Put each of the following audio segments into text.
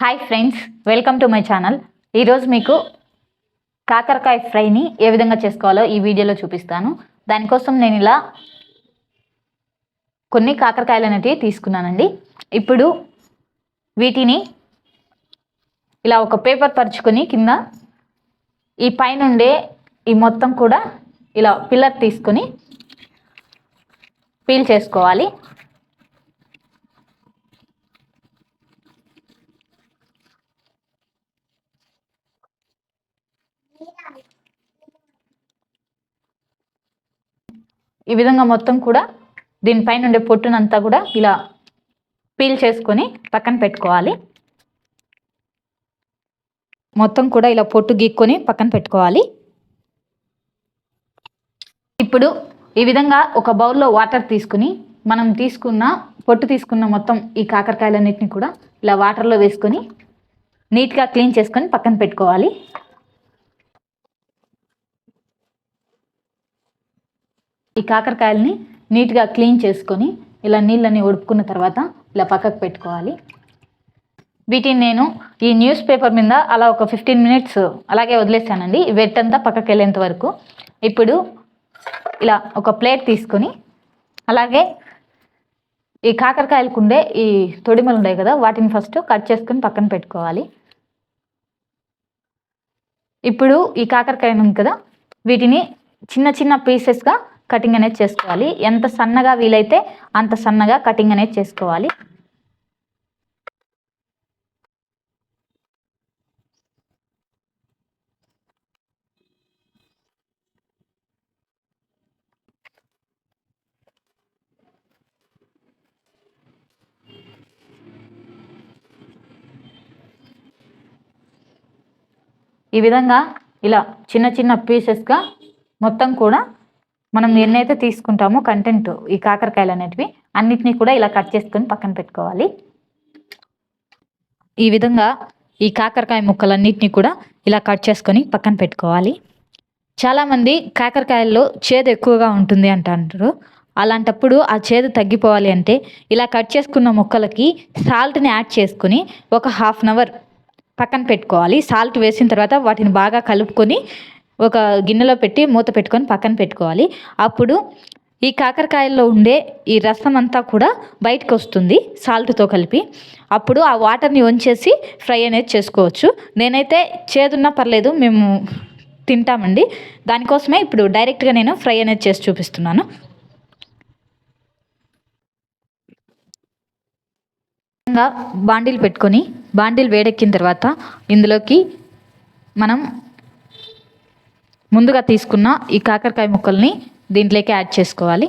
Hi friends welcome to my channel ఈరోజు మీకు కాకరకాయ ఫ్రైని ఏ విధంగా చేసుకోవాలో ఈ వీడియోలో చూపిస్తాను. దానికోసం నేను ఇలా కొన్ని కాకరకాయలు అనేటివి తీసుకున్నానండి. ఇప్పుడు వీటిని ఇలా ఒక పేపర్ పరుచుకొని కింద ఈ పైనుండే ఈ మొత్తం కూడా ఇలా పిల్లర్ తీసుకొని పీల్ చేసుకోవాలి. ఈ విధంగా మొత్తం కూడా దీనిపైన ఉండే పొట్టునంతా కూడా ఇలా పీల్ చేసుకొని పక్కన పెట్టుకోవాలి. మొత్తం కూడా ఇలా పొట్టు గీక్కొని పక్కన పెట్టుకోవాలి. ఇప్పుడు ఈ విధంగా ఒక బౌల్లో వాటర్ తీసుకుని మనం తీసుకున్న పొట్టు తీసుకున్న మొత్తం ఈ కాకరకాయలన్నింటినీ కూడా ఇలా వాటర్లో వేసుకొని నీట్గా క్లీన్ చేసుకొని పక్కన పెట్టుకోవాలి. ఈ కాకరకాయలని నీట్గా క్లీన్ చేసుకొని ఇలా నీళ్ళని ఉడుపుకున్న తర్వాత ఇలా పక్కకు పెట్టుకోవాలి. వీటిని నేను ఈ న్యూస్ పేపర్ మీద అలా ఒక ఫిఫ్టీన్ మినిట్స్ అలాగే వదిలేసానండి. ఈ వెట్ అంతా పక్కకి వెళ్ళేంత వరకు. ఇప్పుడు ఇలా ఒక ప్లేట్ తీసుకొని అలాగే ఈ కాకరకాయలకు ఉండే ఈ తొడిమలు ఉన్నాయి కదా వాటిని ఫస్ట్ కట్ చేసుకొని పక్కన పెట్టుకోవాలి. ఇప్పుడు ఈ కాకరకాయ ఉంది కదా వీటిని చిన్న చిన్న పీసెస్గా కటింగ్ అనేది చేసుకోవాలి. ఎంత సన్నగా వీలైతే అంత సన్నగా కటింగ్ అనేది చేసుకోవాలి. ఈ విధంగా ఇలా చిన్న చిన్న పీసెస్గా మొత్తం కూడా మనం ఎన్నైతే తీసుకుంటామో కంటెంట్ ఈ కాకరకాయలు అనేటివి అన్నిటినీ కూడా ఇలా కట్ చేసుకొని పక్కన పెట్టుకోవాలి. ఈ విధంగా ఈ కాకరకాయ ముక్కలన్నిటినీ కూడా ఇలా కట్ చేసుకొని పక్కన పెట్టుకోవాలి. చాలామంది కాకరకాయల్లో చేదు ఎక్కువగా ఉంటుంది అంటారు అలాంటప్పుడు ఆ చేదు తగ్గిపోవాలి అంటే ఇలా కట్ చేసుకున్న ముక్కలకి సాల్ట్ని యాడ్ చేసుకొని ఒక హాఫ్ అన్ అవర్ పక్కన పెట్టుకోవాలి. సాల్ట్ వేసిన తర్వాత వాటిని బాగా కలుపుకొని ఒక గిన్నెలో పెట్టి మూత పెట్టుకొని పక్కన పెట్టుకోవాలి. అప్పుడు ఈ కాకరకాయల్లో ఉండే ఈ రసం అంతా కూడా బయటకు వస్తుంది సాల్ట్తో కలిపి. అప్పుడు ఆ వాటర్ని వంచేసి ఫ్రై అనేది చేసుకోవచ్చు. నేనైతే చేదున్నా పర్లేదు మేము తింటామండి. దానికోసమే ఇప్పుడు డైరెక్ట్గా నేను ఫ్రై అనేది చేసి చూపిస్తున్నాను. బాండీలు పెట్టుకొని బాండీలు వేడెక్కిన తర్వాత ఇందులోకి మనం ముందుగా తీసుకున్న ఈ కాకరకాయ ముక్కల్ని దీంట్లోకి యాడ్ చేసుకోవాలి.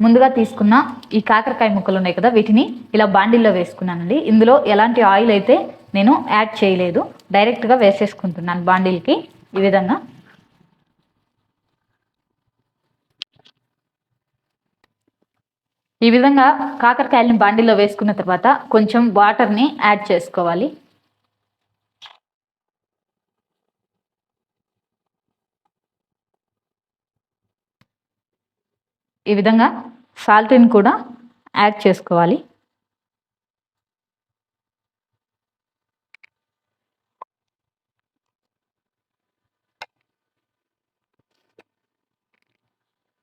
ముందుగా తీసుకున్న ఈ కాకరకాయ ముక్కలు ఉన్నాయి కదా వీటిని ఇలా బాండిల్లో వేసుకున్నానండి. ఇందులో ఎలాంటి ఆయిల్ అయితే నేను యాడ్ చేయలేదు డైరెక్ట్గా వేసేసుకుంటున్నాను బాండిల్కి ఈ విధంగా. ఈ విధంగా కాకరకాయలని బాండిల్లో వేసుకున్న తర్వాత కొంచెం వాటర్ని యాడ్ చేసుకోవాలి. ఈ విధంగా సాల్ట్ని కూడా యాడ్ చేసుకోవాలి.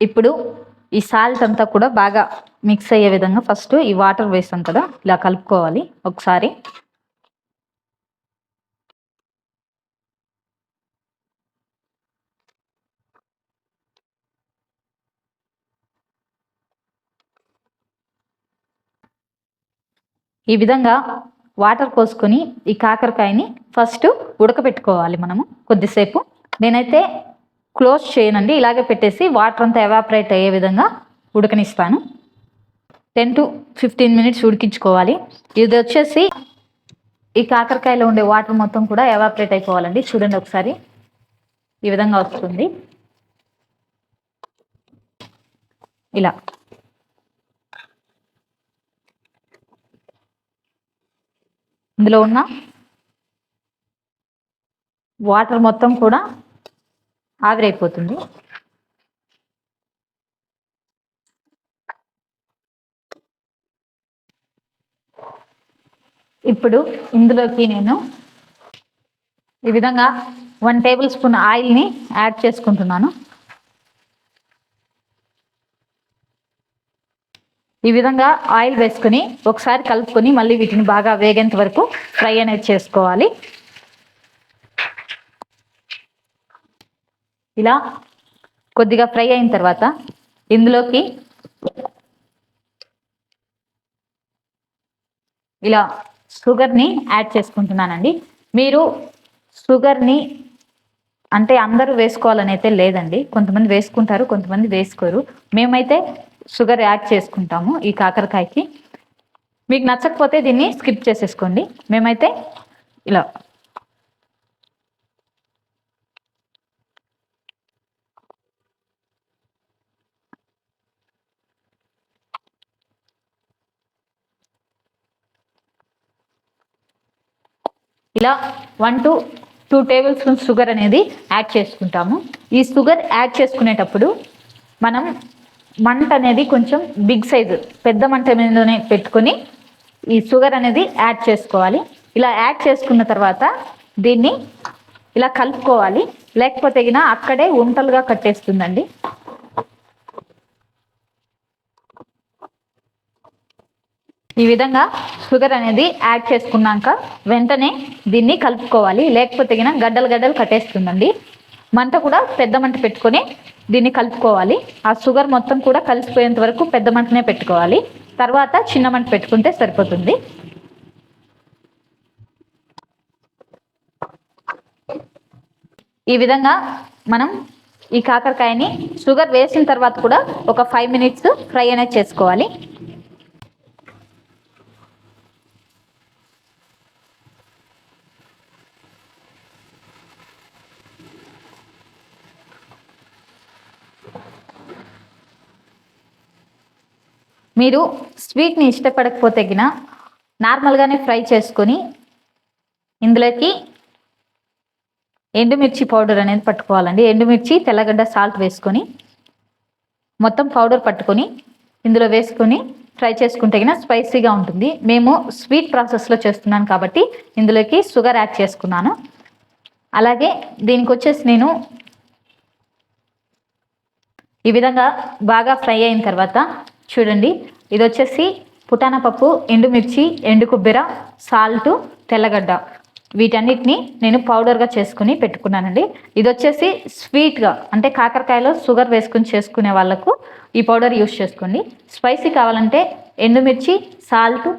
ఇప్పుడు ఈ సాల్ట్ అంతా కూడా బాగా మిక్స్ అయ్యే విధంగా ఫస్ట్ ఈ వాటర్ వేసాం కదా ఇలా కలుపుకోవాలి. ఒకసారి ఈ విధంగా వాటర్ పోసుకొని ఈ కాకరకాయని ఫస్ట్ ఉడకబెట్టుకోవాలి మనము కొద్దిసేపు. నేనైతే క్లోజ్ చేయనండి ఇలాగే పెట్టేసి వాటర్ అంతా ఎవాపరేట్ అయ్యే విధంగా ఉడకనిస్తాను. టెన్ టు ఫిఫ్టీన్ మినిట్స్ ఉడికించుకోవాలి. ఇది వచ్చేసి ఈ కాకరకాయలో ఉండే వాటర్ మొత్తం కూడా ఎవాపరేట్ అయిపోవాలండి. చూడండి ఒకసారి. ఈ విధంగా వస్తుంది. ఇలా. ఇందులో ఉన్న వాటర్ మొత్తం కూడా ఆవిరైపోతుంది. ఇప్పుడు ఇందులోకి నేను ఈ విధంగా వన్ టేబుల్ స్పూన్ ఆయిల్ని యాడ్ చేసుకుంటున్నాను. ఈ విధంగా ఆయిల్ వేసుకుని ఒకసారి కలుపుకొని మళ్ళీ వీటిని బాగా వేగేంత వరకు ఫ్రై అనేది చేసుకోవాలి. ఇలా కొద్దిగా ఫ్రై అయిన తర్వాత ఇందులోకి ఇలా షుగర్ని యాడ్ చేసుకుంటున్నానండి. మీరు షుగర్ని అంటే అందరూ వేసుకోవాలని అయితే లేదండి. కొంతమంది వేసుకుంటారు కొంతమంది వేసుకోరు. మేమైతే షుగర్ యాడ్ చేసుకుంటాము ఈ కాకరకాయకి. మీకు నచ్చకపోతే దీన్ని స్కిప్ చేసేసుకోండి. మేమైతే ఇలా ఇలా one to two tablespoon sugar అనేది యాడ్ చేసుకుంటాము. ఈ షుగర్ యాడ్ చేసుకునేటప్పుడు మనం మంట అనేది కొంచెం బిగ్ సైజు పెద్ద మంట మీదనే పెట్టుకొని ఈ షుగర్ అనేది యాడ్ చేసుకోవాలి. ఇలా యాడ్ చేసుకున్న తర్వాత దీన్ని ఇలా కలుపుకోవాలి. లేకపోతే గిన అక్కడే ఉంటలుగా కట్టేస్తుందండి. ఈ విధంగా షుగర్ అనేది యాడ్ చేసుకున్నాక వెంటనే దీన్ని కలుపుకోవాలి. లేకపోతే గిన గడ్డలు గడ్డలు కట్టేస్తుందండి. మంట కూడా పెద్ద మంట పెట్టుకొని దీన్ని కలుపుకోవాలి. ఆ షుగర్ మొత్తం కూడా కలిసిపోయేంత వరకు పెద్ద మంటనే పెట్టుకోవాలి. తర్వాత చిన్న మంట పెట్టుకుంటే సరిపోతుంది. ఈ విధంగా మనం ఈ కాకరకాయని షుగర్ వేసిన తర్వాత కూడా ఒక ఫైవ్ మినిట్స్ ఫ్రై అనేది చేసుకోవాలి. మీరు స్వీట్ని ఇష్టపడకపోతే గిన నార్మల్గానే ఫ్రై చేసుకొని ఇందులోకి ఎండుమిర్చి పౌడర్ అనేది పట్టుకోవాలండి. ఎండుమిర్చి తెల్లగడ్డ సాల్ట్ వేసుకొని మొత్తం పౌడర్ పట్టుకొని ఇందులో వేసుకొని ఫ్రై చేసుకుంటే గిన స్పైసీగా ఉంటుంది. మేము స్వీట్ ప్రాసెస్లో చేస్తున్నాను కాబట్టి ఇందులోకి షుగర్ యాడ్ చేసుకున్నాను. అలాగే దీనికి వచ్చేసి నేను ఈ విధంగా బాగా ఫ్రై అయిన తర్వాత చూడండి. ఇది వచ్చేసి పుటానా పప్పు ఎండుమిర్చి ఎండు కొబ్బెర సాల్ట్ తెల్లగడ్డ. వీటన్నిటిని నేను పౌడర్గా చేసుకుని పెట్టుకున్నానండి. ఇది వచ్చేసి స్వీట్గా అంటే కాకరకాయలో షుగర్ వేసుకుని చేసుకునే వాళ్ళకు ఈ పౌడర్ యూస్ చేసుకోండి. స్పైసీ కావాలంటే ఎండుమిర్చి సాల్ట్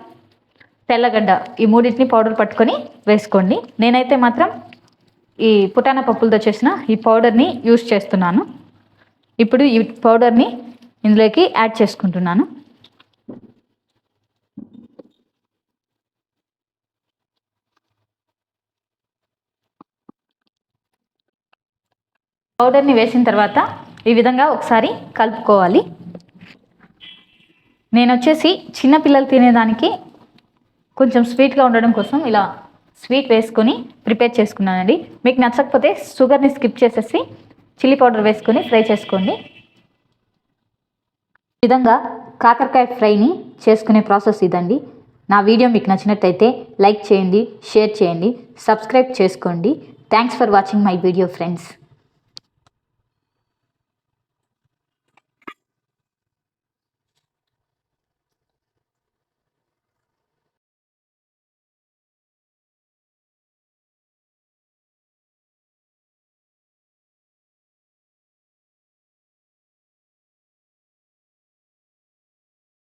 తెల్లగడ్డ ఈ మూడింటిని పౌడర్ పట్టుకొని వేసుకోండి. నేనైతే మాత్రం ఈ పుటానా పప్పులతో చేసిన ఈ పౌడర్ని యూస్ చేస్తున్నాను. ఇప్పుడు ఈ పౌడర్ని ఇందులోకి యాడ్ చేసుకుంటున్నాను. పౌడర్ని వేసిన తర్వాత ఈ విధంగా ఒకసారి కలుపుకోవాలి. నేను వచ్చేసి చిన్నపిల్లలు తినేదానికి కొంచెం స్వీట్గా ఉండడం కోసం ఇలా స్వీట్ వేసుకొని ప్రిపేర్ చేసుకున్నానండి. మీకు నచ్చకపోతే షుగర్ని స్కిప్ చేసేసి చిల్లీ పౌడర్ వేసుకొని ఫ్రై చేసుకోండి. విధంగా కాకరకాయ ఫ్రైని చేసుకునే ప్రాసెస్ ఇదండి. నా వీడియో మీకు నచ్చినట్టయితే లైక్ చేయండి షేర్ చేయండి సబ్స్క్రైబ్ చేసుకోండి. Thanks for watching my video friends